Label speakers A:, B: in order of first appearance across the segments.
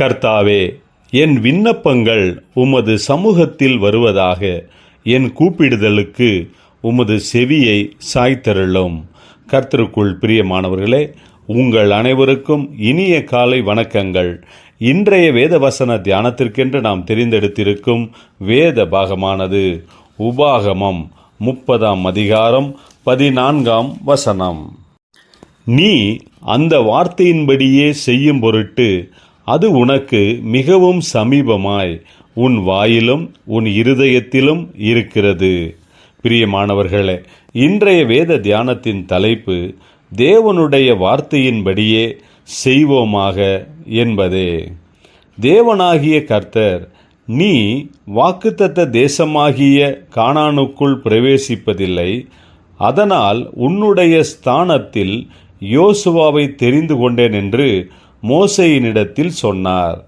A: கர்த்தாவே என் விண்ணப்பங்கள் உமது சமூகத்தில் வருவதாக என் கூப்பிடுதலுக்கு உமது செவியை சாய்த்தருளும். கர்த்தருக்குள் பிரியமானவர்களே உங்கள் அனைவருக்கும் இனிய காலை வணக்கங்கள். இன்றைய வேத வசன தியானத்திற்கென்று நாம் தெரிந்தெடுத்திருக்கும் வேத பாகமானது உபாகமம் முப்பதாம் அதிகாரம் பதினான்காம் வசனம். நீ அந்த வார்த்தையின்படியே செய்யும் பொருட்டு அது உனக்கு மிகவும் சமீபமாய் உன் வாயிலும் உன் இருதயத்திலும் இருக்கிறது. பிரியமானவர்களே இன்றைய வேத தியானத்தின் தலைப்பு தேவனுடைய வார்த்தையின்படியே செய்வோமாக என்பதே. தேவனாகிய கர்த்தர் நீ வாக்குத்தத்த தேசமாகிய காணானுக்குள் பிரவேசிப்பதில்லை. அதனால் உன்னுடைய ஸ்தானத்தில் யோசுவாவை தெரிந்து கொண்டேன் என்று மோசையினிடத்தில் சொன்னார்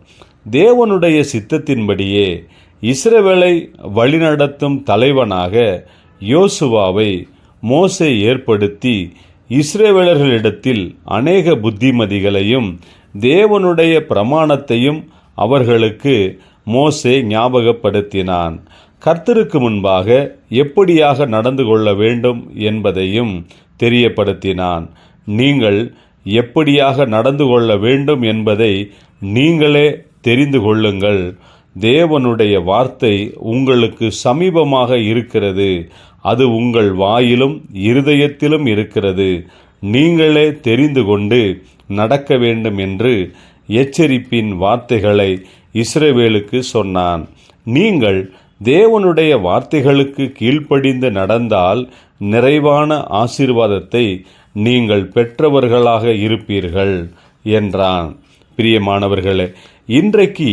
A: தேவனுடைய சித்தத்தின்படியே இஸ்ரவேலை வழிநடத்தும் தலைவனாக யோசுவாவை மோசை ஏற்படுத்தி இஸ்ரேவேலர்களிடத்தில் அநேக புத்திமதிகளையும் தேவனுடைய பிரமாணத்தையும் அவர்களுக்கு மோசே ஞாபகப்படுத்தினான். கர்த்தருக்கு முன்பாக எப்படியாக நடந்து கொள்ள வேண்டும் என்பதையும் தெரியப்படுத்தினான். நீங்கள் எப்படியாக நடந்து கொள்ள வேண்டும் என்பதை நீங்களே தெரிந்து கொள்ளுங்கள். தேவனுடைய வார்த்தை உங்களுக்கு சமீபமாக இருக்கிறது. அது உங்கள் வாயிலும் இருதயத்திலும் இருக்கிறது. நீங்களே தெரிந்து கொண்டு நடக்க வேண்டும் என்று எச்சரிப்பின் வார்த்தைகளை இஸ்ரவேலுக்கு சொன்னான். நீங்கள் தேவனுடைய வார்த்தைகளுக்கு கீழ்ப்படிந்து நடந்தால் நிறைவான ஆசீர்வாதத்தை நீங்கள் பெற்றவர்களாக இருப்பீர்கள் என்றான். பிரியமானவர்களே இன்றைக்கு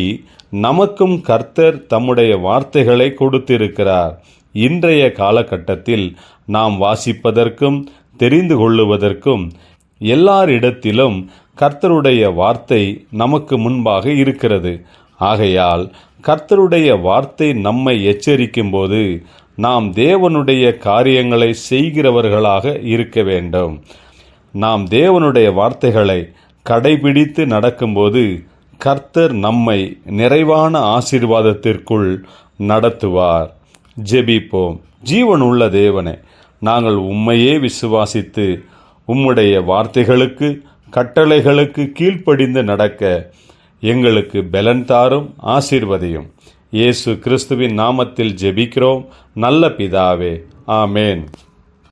A: நமக்கும் கர்த்தர் தம்முடைய வார்த்தைகளை கொடுத்திருக்கிறார். இன்றைய காலகட்டத்தில் நாம் வாசிப்பதற்கும் தெரிந்து கொள்ளுவதற்கும் எல்லாரிடத்திலும் கர்த்தருடைய வார்த்தை நமக்கு முன்பாக இருக்கிறது. ஆகையால் கர்த்தருடைய வார்த்தை நம்மை எச்சரிக்கும் போது நாம் தேவனுடைய காரியங்களை செய்கிறவர்களாக இருக்க வேண்டும். நாம் தேவனுடைய வார்த்தைகளை கடைபிடித்து நடக்கும்போது கர்த்தர் நம்மை நிறைவான ஆசீர்வாதத்திற்குள் நடத்துவார். ஜெபிப்போம். ஜீவனுள்ள தேவனே நாங்கள் உம்மையே விசுவாசித்து உம்முடைய வார்த்தைகளுக்கு கட்டளைகளுக்கு கீழ்ப்படிந்து நடக்க எங்களுக்கு பலன் தாரும் ஆசீர்வதியும். இயேசு கிறிஸ்துவின் நாமத்தில் ஜெபிக்கிறோம். நல்ல பிதாவே ஆமேன்.